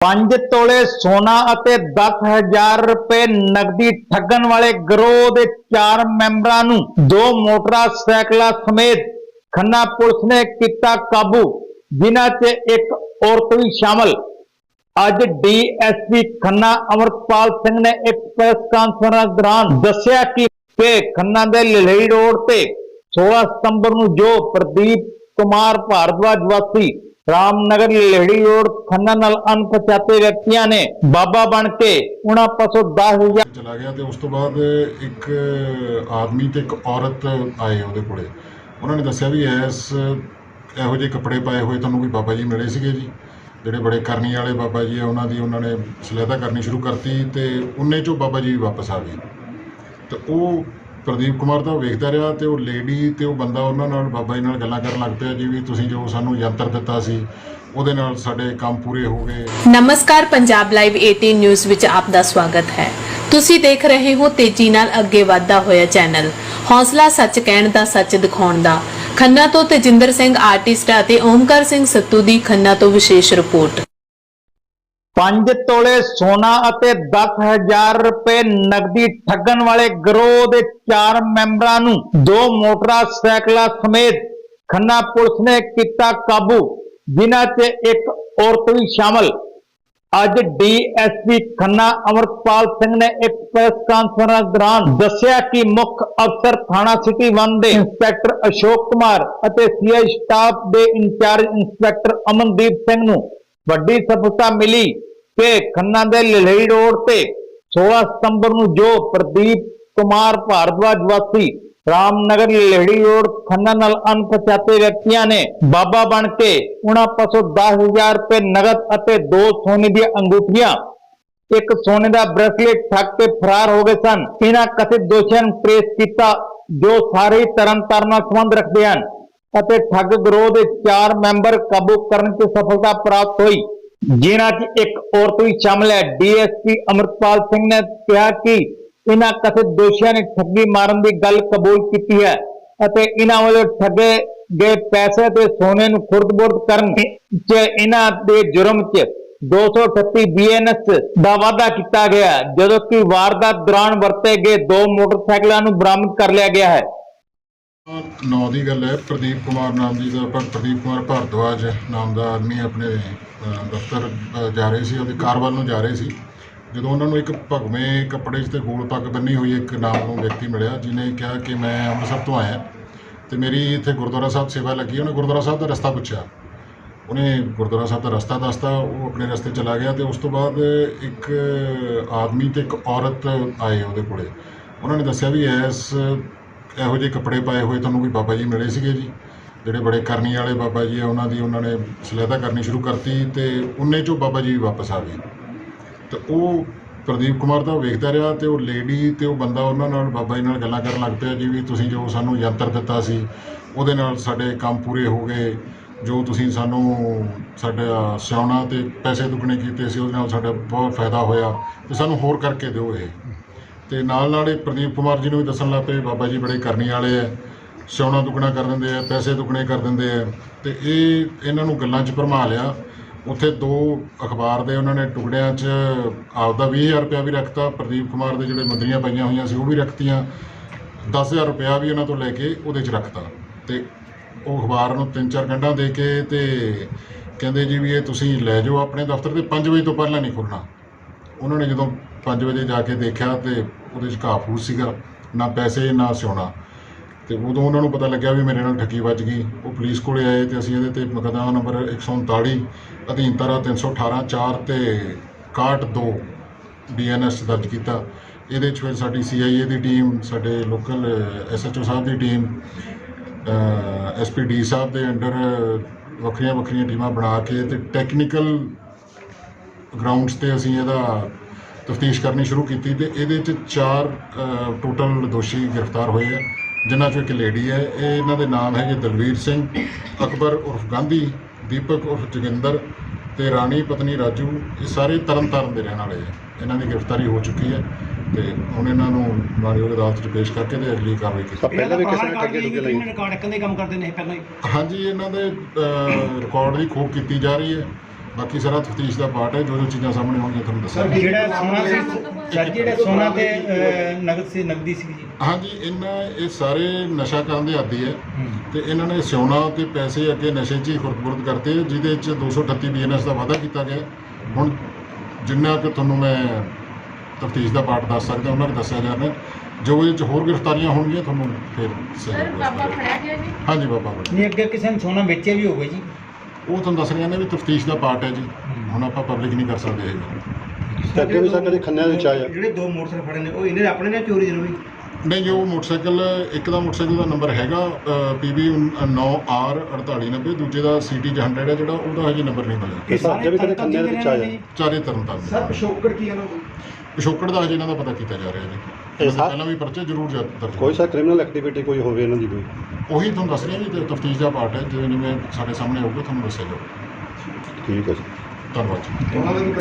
5 ਤੋਲੇ ਸੋਨਾ ਅਤੇ 10000 ਰੁਪਏ ਨਕਦੀ ਠੱਗਣ ਵਾਲੇ ਗਰੋਹ ਦੇ ਚਾਰ ਮੈਂਬਰਾਂ ਨੂੰ ਦੋ ਮੋਟਰਸਾਈਕਲਾਂ ਸਮੇਤ ਖੰਨਾ ਪੁਲਿਸ ਨੇ ਕੀਤਾ ਕਾਬੂ, ਜਿਨ੍ਹਾਂ 'ਚ ਇੱਕ ਔਰਤ ਵੀ ਸ਼ਾਮਲ। ਅੱਜ ਡੀਐਸਪੀ ਖੰਨਾ ਅਮਰਪਾਲ ਸਿੰਘ ਨੇ ਇੱਕ ਪ੍ਰੈਸ ਕਾਨਫਰੰਸ ਦੌਰਾਨ ਦੱਸਿਆ ਕਿ ਖੰਨਾ ਦੇ ਲਲਈ ਰੋਡ ਤੇ 16 ਸਤੰਬਰ ਨੂੰ ਜੋ ਪ੍ਰਦੀਪ ਕੁਮਾਰ ਭਾਰਦਵਾਜ ਵਾਸੀ ਰਾਮਨਗਰ ਲਲੜੀ ਰੋਡ ਖੰਨਾ ਨਾਲ ਅਣਪਛਾਤੇ ਵਿਅਕਤੀਆਂ ਨੇ ਬਾਬਾ ਬਣ ਕੇ ਉਹਨਾਂ ਪਾਸੋਂ 10000 ਚਲਾ ਗਿਆ ਤੇ ਉਸ ਤੋਂ ਬਾਅਦ ਇੱਕ ਆਦਮੀ ਤੇ ਇੱਕ ਔਰਤ ਆਏ ਉਹਦੇ ਕੋਲੇ ਉਹਨਾਂ ਨੇ ਦੱਸਿਆ ਵੀ ਐਸ ਇਹੋ ਜਿਹੇ ਕੱਪੜੇ ਪਾਏ ਹੋਏ ਤੁਹਾਨੂੰ ਕੋਈ ਬਾਬਾ ਜੀ ਮਿਲੇ ਸੀਗੇ ਜੀ ਜਿਹੜੇ ਬੜੇ ਕਰਨੀ ਵਾਲੇ ਬਾਬਾ ਜੀ ਆ ਉਹਨਾਂ ਦੀ ਉਹਨਾਂ ਨੇ ਸਲਾਹਤਾ ਕਰਨੀ ਸ਼ੁਰੂ ਕਰਤੀ ਤੇ ਉਨੇ ਚੋਂ ਬਾਬਾ ਜੀ ਵਾਪਸ ਆ ਗਏ ਤੇ ਉਹ ਪ੍ਰਦੀਪ ਕੁਮਾਰ ਤਾਂ ਵੇਖਦਾ ਰਿਹਾ ਤੇ ਉਹ ਲੇਡੀ ਤੇ ਉਹ ਬੰਦਾ ਉਹਨਾਂ ਨਾਲ ਬਾਬਾ ਜੀ ਨਾਲ ਗੱਲਾਂ ਕਰਨ ਲੱਗ ਪਿਆ ਜੀ ਵੀ ਤੁਸੀਂ ਜੋ ਸਾਨੂੰ ਯੰਤਰ ਦਿੱਤਾ ਸੀ, ਉਹਦੇ ਨਾਲ ਸਾਡੇ ਕੰਮ ਪੂਰੇ ਹੋ ਗਏ। ਨਮਸਕਾਰ, ਪੰਜਾਬ ਲਾਈਵ 18 ਨਿਊਜ਼ ਵਿੱਚ ਆਪ ਦਾ ਸਵਾਗਤ ਹੈ। ਤੁਸੀਂ ਦੇਖ ਰਹੇ ਹੋ ਤੇਜ਼ੀ ਨਾਲ ਅੱਗੇ ਵਧਦਾ ਹੋਇਆ ਚੈਨਲ। ਹੌਸਲਾ ਸੱਚ ਕਹਿਣ ਦਾ, ਸੱਚ ਦਿਖਾਉਣ ਦਾ। ਖੰਨਾ ਤੋਂ ਤੇਜਿੰਦਰ ਸਿੰਘ ਆਰਟਿਸਟ ਅਤੇ ਓਮਕਾਰ ਸਿੰਘ ਸੱਤੂ ਦੀ ਖੰਨਾ ਤੋਂ ਵਿਸ਼ੇਸ਼ ਰਿਪੋਰਟ। 5 ਤੋਲੇ ਸੋਨਾ ਅਤੇ 10000 ਰੁਪਏ ਨਕਦੀ ਠੱਗਣ ਵਾਲੇ ਗਰੋਹ ਦੇ ਚਾਰ ਮੈਂਬਰਾਂ ਨੂੰ ਦੋ ਮੋਟਰਸਾਈਕਲਾਂ ਸਮੇਤ ਖੰਨਾ ਪੁਲਿਸ ਨੇ ਕੀਤਾ ਕਾਬੂ, ਜਿਨ੍ਹਾਂ 'ਚ ਇੱਕ ਔਰਤ ਵੀ ਸ਼ਾਮਲ। ਅੱਜ ਡੀਐਸਪੀ ਖੰਨਾ ਅਮਰਪਾਲ ਸਿੰਘ ਨੇ ਇੱਕ ਪ੍ਰੈਸ ਕਾਨਫਰੰਸ ਦੌਰਾਨ ਦੱਸਿਆ ਕਿ ਮੁੱਖ ਅਫਸਰ ਥਾਣਾ ਸਿਟੀ 1 ਦੇ ਇੰਸਪੈਕਟਰ ਅਸ਼ੋਕ ਕੁਮਾਰ ਅਤੇ ਸੀਆਈ ਸਟਾਫ ਦੇ ਇੰਚਾਰਜ ਇੰਸਪੈਕਟਰ ਅਮਨਦੀਪ ਸਿੰਘ ਨੂੰ ਵੱਡੀ ਸਫਲਤਾ ਮਿਲੀ। ਕਿ ਖੰਨਾ ਦੇ ਲਲਈ ਰੋਡ ਤੇ 16 ਸਤੰਬਰ ਨੂੰ ਜੋ ਪ੍ਰਦੀਪ ਕੁਮਾਰ ਭਾਰਦਵਾਜ ਵਾਸੀ ਰਾਮਨਗਰ ਲਲੜੀ ਰੋਡ ਖੰਨਾ ਨਾਲ ਅਣਪਛਾਤੇ ਵਿਅਕਤੀਆਂ ਨੇ ਬਾਬਾ ਬਣ ਕੇ ਉਹਨਾਂ ਪਾਸੋਂ 10000 ਰੁਪਏ ਨਗਦ ਅਤੇ ਦੋ ਸੋਨੇ ਦੀਆਂ ਅੰਗੂਠੀਆਂ, ਇੱਕ ਸੋਨੇ ਦਾ ਬ੍ਰੇਸਲੇਟ ਠੱਗ ਕੇ ਫਰਾਰ ਹੋ ਗਏ ਸਨ। ਇਹਨਾਂ ਕਥਿਤ ਦੋਸ਼ੀਆਂ ਨੂੰ ਟ੍ਰੇਸ ਕੀਤਾ ਜੋ ਸਾਰੇ ਤਰਨ ਤਾਰਨ ਨਾਲ ਸੰਬੰਧ ਰੱਖਦੇ ਹਨ ਅਤੇ ਠੱਗ ਗਰੋਹ ਦੇ ਚਾਰ ਮੈਂਬਰ ਕਾਬੂ ਕਰਨ 'ਚ ਸਫਲਤਾ ਪ੍ਰਾਪਤ ਹੋਈ। ਜਿਨ੍ਹਾਂ 'ਚ ਇੱਕ ਔਰਤ ਵੀ ਸ਼ਾਮਲ ਹੈ। ਡੀਐਸਪੀ ਅਮਰਪਾਲ ਸਿੰਘ ਨੇ ਕਿਹਾ ਕਿ ਇਹਨਾਂ ਕਥਿਤ ਦੋਸ਼ੀਆਂ ਨੇ ਠੱਗੀ ਮਾਰਨ ਦੀ ਗੱਲ ਕਬੂਲ ਕੀਤੀ ਹੈ ਅਤੇ ਇਹਨਾਂ ਵੱਲੋਂ ਠੱਗੇ ਗਏ ਪੈਸੇ ਤੇ ਸੋਨੇ ਨੂੰ ਖੁਰਦ-ਬੁਰਦ ਕਰਨ 'ਚ ਇਹਨਾਂ ਦੇ ਜੁਰਮ 'ਚ 238 ਬੀਐਨਐਸ ਦਾ ਵਾਅਦਾ ਕੀਤਾ ਗਿਆ ਜਦੋਂ ਕਿ ਵਾਰਦਾਤ ਦੌਰਾਨ ਵਰਤੇ ਗਏ ਦੋ ਮੋਟਰਸਾਈਕਲਾਂ ਨੂੰ ਬਰਾਮਦ ਕਰ ਲਿਆ ਗਿਆ ਹੈ। ਨੌ ਦੀ ਗੱਲ ਹੈ ਪ੍ਰਦੀਪ ਕੁਮਾਰ ਨਾਮ ਜੀ ਦਾ ਪਰ ਪ੍ਰਦੀਪ ਕੁਮਾਰ ਭਾਰਦਵਾਜ ਨਾਮ ਦਾ ਆਦਮੀ ਆਪਣੇ ਅ, ਦਫ਼ਤਰ ਅ, ਜਾ ਰਹੇ ਸੀ ਉਹਦੇ ਕਾਰ ਵੱਲ ਨੂੰ ਜਾ ਰਹੇ ਸੀ। ਜਦੋਂ ਉਹਨਾਂ ਨੂੰ ਇੱਕ ਭਗਵੇਂ ਕੱਪੜੇ 'ਚ ਤੇ ਗੋਲ ਪੱਗ ਬੰਨੀ ਹੋਈ ਇੱਕ ਨਾਮ ਨੂੰ ਵਿਅਕਤੀ ਮਿਲਿਆ ਜਿਨੇ ਕਿਹਾ ਕਿ ਮੈਂ ਅੰਮ੍ਰਿਤਸਰ ਤੋਂ ਆਇਆ ਤੇ ਮੇਰੀ ਇੱਥੇ ਗੁਰਦੁਆਰਾ ਸਾਹਿਬ ਸੇਵਾ ਲੱਗੀ। ਉਹਨੇ ਗੁਰਦੁਆਰਾ ਸਾਹਿਬ ਦਾ ਰਸਤਾ ਪੁੱਛਿਆ। ਉਹਨੇ ਗੁਰਦੁਆਰਾ ਸਾਹਿਬ ਦਾ ਰਸਤਾ ਦੱਸਤਾ ਉਹ ਆਪਣੇ ਰਸਤੇ ਚਲਾ ਗਿਆ ਤੇ ਉਸ ਤੋਂ ਬਾਅਦ ਇੱਕ ਆਦਮੀ ਤੇ ਇੱਕ ਔਰਤ ਆਏ ਉਹਦੇ ਕੋਲੇ। ਉਹਨਾਂ ਨੇ ਦੱਸਿਆ ਵੀ ਇਸ ਇਹੋ ਜਿਹੇ ਕੱਪੜੇ ਪਾਏ ਹੋਏ ਤੁਹਾਨੂੰ ਕੋਈ ਬਾਬਾ ਜੀ ਮਿਲੇ ਸੀਗੇ ਜੀ, ਜਿਹੜੇ ਬੜੇ ਕਰਨੀ ਵਾਲੇ ਬਾਬਾ ਜੀ ਆ, ਉਹਨਾਂ ਦੀ ਉਹਨਾਂ ਨੇ ਸਲਾਹਤਾ ਕਰਨੀ ਸ਼ੁਰੂ ਕਰਤੀ ਤੇ ਉਹਨੇ ਚੋਂ ਬਾਬਾ ਜੀ ਵਾਪਸ ਆ ਗਏ। ਤੇ ਉਹ ਪ੍ਰਦੀਪ ਕੁਮਾਰ ਦਾ ਵੇਖਦਾ ਰਿਹਾ ਤੇ ਉਹ ਲੇਡੀ ਤੇ ਉਹ ਬੰਦਾ ਉਹਨਾਂ ਨਾਲ ਬਾਬਾ ਜੀ ਨਾਲ ਗੱਲਾਂ ਕਰਨ ਲੱਗ ਪਿਆ ਜੀ ਵੀ ਤੁਸੀਂ ਜੋ ਸਾਨੂੰ ਯੰਤਰ ਦਿੱਤਾ ਸੀ, ਉਹਦੇ ਨਾਲ ਸਾਡੇ ਕੰਮ ਪੂਰੇ ਹੋ ਗਏ, ਜੋ ਤੁਸੀਂ ਸਾਨੂੰ ਸਾਡਾ ਸਿਆਉਣਾ ਤੇ ਪੈਸੇ ਦੁੱਗਣੇ ਕੀਤੇ ਸੀ, ਉਹਦੇ ਨਾਲ ਸਾਡਾ ਬਹੁਤ ਫਾਇਦਾ ਹੋਇਆ ਤੇ ਸਾਨੂੰ ਹੋਰ ਕਰਕੇ ਦਿਓ ਇਹ। ਤੇ ਨਾਲ ਨਾਲ ਇਹ ਪ੍ਰਦੀਪ ਕੁਮਾਰ ਜੀ ਨੂੰ ਵੀ ਦੱਸਣ ਲੱਗ ਪਏ, ਬਾਬਾ ਜੀ ਬੜੇ ਕਰਨੀ ਵਾਲੇ ਆ ਸਿਆਉਣਾ ਦੁੱਗਣਾ ਕਰ ਦਿੰਦੇ ਆ, ਪੈਸੇ ਦੁੱਗਣੇ ਕਰ ਦਿੰਦੇ ਆ, ਤੇ ਇਹ ਇਹਨਾਂ ਨੂੰ ਗੱਲਾਂ 'ਚ ਭਰਮਾ ਲਿਆ। ਉੱਥੇ ਦੋ ਅਖਬਾਰ ਦੇ ਉਹਨਾਂ ਨੇ ਟੁਕੜਿਆਂ 'ਚ ਆਪਦਾ 20000 ਰੁਪਇਆ ਵੀ ਰੱਖਤਾ, ਪ੍ਰਦੀਪ ਕੁਮਾਰ ਦੇ ਜਿਹੜੇ ਮੰਦਰੀਆਂ ਪਈਆਂ ਹੋਈਆਂ ਸੀ ਉਹ ਵੀ ਰੱਖਤੀਆਂ 10000 ਰੁਪਇਆ ਵੀ ਉਹਨਾਂ ਤੋਂ ਲੈ ਕੇ ਉਹਦੇ 'ਚ ਰੱਖਤਾ। ਤੇ ਉਹ ਅਖਬਾਰ ਨੂੰ ਤਿੰਨ ਚਾਰ ਗੰਢਾਂ ਦੇ ਕੇ ਤੇ ਕਹਿੰਦੇ ਜੀ ਵੀ ਇਹ ਤੁਸੀਂ ਲੈ ਜਾਓ ਆਪਣੇ ਦਫ਼ਤਰ ਤੇ 5 ਵਜੇ ਤੋਂ ਪਹਿਲਾਂ ਨਹੀਂ ਖੁੱਲਣਾ ਉਹਨਾਂ ਨੇ ਜਦੋਂ 5 ਵਜੇ ਜਾ ਕੇ ਦੇਖਿਆ ਤੇ ਉਹਦੇ 'ਚ ਘਾਹ ਫੂਸ ਸੀਗਾ, ਨਾ ਪੈਸੇ, ਨਾ ਸਿਉਣਾ। ਤੇ ਉਦੋਂ ਉਹਨਾਂ ਨੂੰ ਪਤਾ ਲੱਗਿਆ ਵੀ ਮੇਰੇ ਨਾਲ ਠੱਗੀ ਵੱਜ ਗਈ। ਉਹ ਪੁਲਿਸ ਕੋਲੇ ਆਏ ਤੇ ਅਸੀਂ ਇਹਦੇ ਤੇ ਮੁਕੱਦਮਾ ਨੰਬਰ 139 ਅਧੀਨ ਧਾਰਾ 318 4 ਤੇ 62 ਬੀਐਨਐਸ ਦਰਜ ਕੀਤਾ। ਇਹਦੇ 'ਚ ਫਿਰ ਸਾਡੀ ਸੀਆਈਏ ਦੀ ਟੀਮ ਸਾਡੇ ਲੋਕਲ ਐਸਐਚਓ ਸਾਹਿਬ ਦੀ ਟੀਮ ਐਸਪੀਡੀ ਸਾਹਿਬ ਦੇ ਅੰਡਰ ਵੱਖਰੀਆਂ ਵੱਖਰੀਆਂ ਟੀਮਾਂ ਬਣਾ ਕੇ ਤੇ ਟੈਕਨੀਕਲ ਗਰਾਊਂਡਸ ਤੇ ਅਸੀਂ ਇਹਦਾ ਤਫਤੀਸ਼ ਕਰਨੀ ਸ਼ੁਰੂ ਕੀਤੀ ਤੇ ਇਹਦੇ 'ਚ ਚਾਰ ਟੋਟਲ ਦੋਸ਼ੀ ਗ੍ਰਿਫਤਾਰ ਹੋਏ ਆ ਜਿਨ੍ਹਾਂ 'ਚੋਂ ਇੱਕ ਲੇਡੀ ਹੈ। ਇਹ ਇਹਨਾਂ ਦੇ ਨਾਮ ਹੈਗੇ ਦਲਵੀਰ ਸਿੰਘ ਅਕਬਰ ਉਰਫ ਗਾਂਧੀ ਦੀਪਕ ਉਰਫ ਜੋਗਿੰਦਰ ਤੇ ਰਾਣੀ ਪਤਨੀ ਰਾਜੂ। ਇਹ ਸਾਰੇ ਤਰਨਤਾਰਨ ਦੇ ਰਹਿਣ ਵਾਲੇ ਆ। ਇਹਨਾਂ ਦੀ ਗ੍ਰਿਫਤਾਰੀ ਹੋ ਚੁੱਕੀ ਹੈ ਤੇ ਹੁਣ ਇਹਨਾਂ ਨੂੰ ਮਾਨਯੋਗ ਅਦਾਲਤ 'ਚ ਪੇਸ਼ ਕਰਕੇ ਤੇ ਅਗਲੀ ਕਾਰਵਾਈ ਕੀਤੀ ਪਹਿਲਾਂ ਵੀ ਕਿਸੇ ਨੇ ਠੱਗੇ ਠੁੱਗੇ ਲਈ? ਰਿਕਾਰਡ ਦੇ ਕੰਮ ਕਰਦੇ ਨੇ ਪਹਿਲਾਂ ਹੀ? ਹਾਂਜੀ ਇਹਨਾਂ ਦੇ ਰਿਕਾਰਡ ਦੀ ਖੋਜ ਕੀਤੀ ਜਾ ਰਹੀ ਹੈ। ਬਾਕੀ ਸਾਰਾ ਤਫਤੀਸ਼ ਦਾ ਪਾਰਟ ਹੈ ਜੋ ਜੋ ਚੀਜ਼ਾਂ ਸਾਹਮਣੇ ਆਉਣਗੀਆਂ ਤੁਹਾਨੂੰ ਸਰ ਦੱਸਾਂਗੇ। ਜਿਹੜਾ ਸੋਨਾ ਸੀ ਸਰ ਜਿਹੜਾ ਸੋਨਾ ਤੇ ਅਹ, ਨਗਦ ਸੀ ਨਗਦੀ ਸੀ ਜੀ। ਹਾਂਜੀ ਇਹਨਾਂ ਇਹ ਸਾਰੇ ਨਸ਼ਾ ਕਰਨ ਦੇ ਆਦੀ ਹੈ ਤੇ ਇਹਨਾਂ ਨੇ ਸੋਨਾ ਤੇ ਪੈਸੇ ਅੱਗੇ ਨਸ਼ੇ 'ਚ ਹੀ ਖੁਰਦ-ਬੁਰਦ ਕਰਤੇ ਜਿਹਦੇ 'ਚ 238 ਬੀਐਨਐਸ ਦਾ ਵਾਅਦਾ ਕੀਤਾ ਗਿਆ। ਹੁਣ ਜਿੰਨਾ ਕਿ ਤੁਹਾਨੂੰ ਮੈਂ ਤਫਤੀਸ਼ ਦਾ ਪਾਰਟ ਦੱਸ ਸਕਦਾ ਉਹਨਾਂ ਨੂੰ ਦੱਸਿਆ ਜਾ ਰਿਹਾ। ਜੋ ਇਹ 'ਚ ਹੋਰ ਗ੍ਰਿਫਤਾਰੀਆਂ ਹੋਣਗੀਆਂ ਤੁਹਾਨੂੰ ਫਿਰ ਸਰ ਬਾਬਾ ਫੜਿਆ ਗਿਆ ਜੀ? ਹਾਂਜੀ ਬਾਬਾ ਫੜਿਆ ਨਹੀਂ ਅੱਗੇ ਕਿਸੇ ਨੇ ਸੋਨਾ ਵੇਚਿਆ ਵੀ ਹੋਵੇ ਜੀ। ਉਹ ਤੁਹਾਨੂੰ ਦੱਸ ਰਿਹਾ ਨੇ ਵੀ ਤਫਤੀਸ਼ ਦਾ ਪਾਰਟ ਹੈ ਜੀ। ਹੁਣ ਆਪਾਂ ਪਬਲਿਕ ਨਹੀਂ ਕਰ ਸਕਦੇ ਇਹ ਤੇ ਅੱਗੇ ਵੀ ਸਰ ਕਦੇ ਖੰਨਿਆਂ ਦੇ ਵਿੱਚ ਆਇਆ ਜਿਹੜੇ ਦੋ ਮੋਟਰਸਾਈਕਲ ਫੜੇ ਨੇ ਉਹ ਇਹਨੇ ਆਪਣੇ ਨੇ ਚੋਰੀ ਦੇ ਵੀ? ਨਹੀਂ ਜੋ ਮੋਟਰਸਾਈਕਲ ਇੱਕ ਦਾ ਮੋਟਰਸਾਈਕਲ ਦਾ ਨੰਬਰ ਹੈਗਾ PB 9R4890 ਦੂਜੇ ਦਾ CT 100 ਹੈ ਜਿਹੜਾ ਉਹਦਾ ਹਜੇ ਨੰਬਰ ਨਹੀਂ ਮਿਲਿਆ। ਸਰ ਅੱਗੇ ਵੀ ਕਦੇ ਖੰਨਿਆਂ ਦੇ ਵਿੱਚ ਆਇਆ। ਚਾਰੇ ਤਰਨਤਾਰਨ ਸਰ ਪਿਛੋਕੜ ਕੀ ਹੈ ਨਾ ਪਿਛੋਕੜ ਦਾ ਹਜੇ ਇਹਨਾਂ ਦਾ ਪਤਾ ਕੀਤਾ ਜਾ ਰਿਹਾ ਜੀ। ਇਹ ਸਾ- ਪਹਿਲਾਂ ਵੀ ਪਰਚੇ ਜ਼ਰੂਰ ਜਾ- ਦਰਜ ਕੋਈ ਸਰ ਕ੍ਰਿਮੀਨਲ ਐਕਟੀਵਿਟੀ ਕੋਈ ਹੋਵੇ ਇਹਨਾਂ ਦੀ ਕੋਈ? ਉਹੀ ਤੁਹਾਨੂੰ ਦੱਸ ਰਿਹਾ ਜੀ ਤਫਤੀਸ਼ ਦਾ ਪਾਰਟ ਹੈ ਜਿਵੇਂ ਜਿਵੇਂ ਸਾਡੇ ਸਾਹਮਣੇ ਆਊਗਾ ਤੁਹਾਨੂੰ ਦੱਸਿਆ ਜਾਊਗਾ। ਠੀਕ ਹੈ ਜੀ। ਧੰਨਵਾਦ ਜੀ। ਉਹਨਾਂ ਦਾ ਵੀ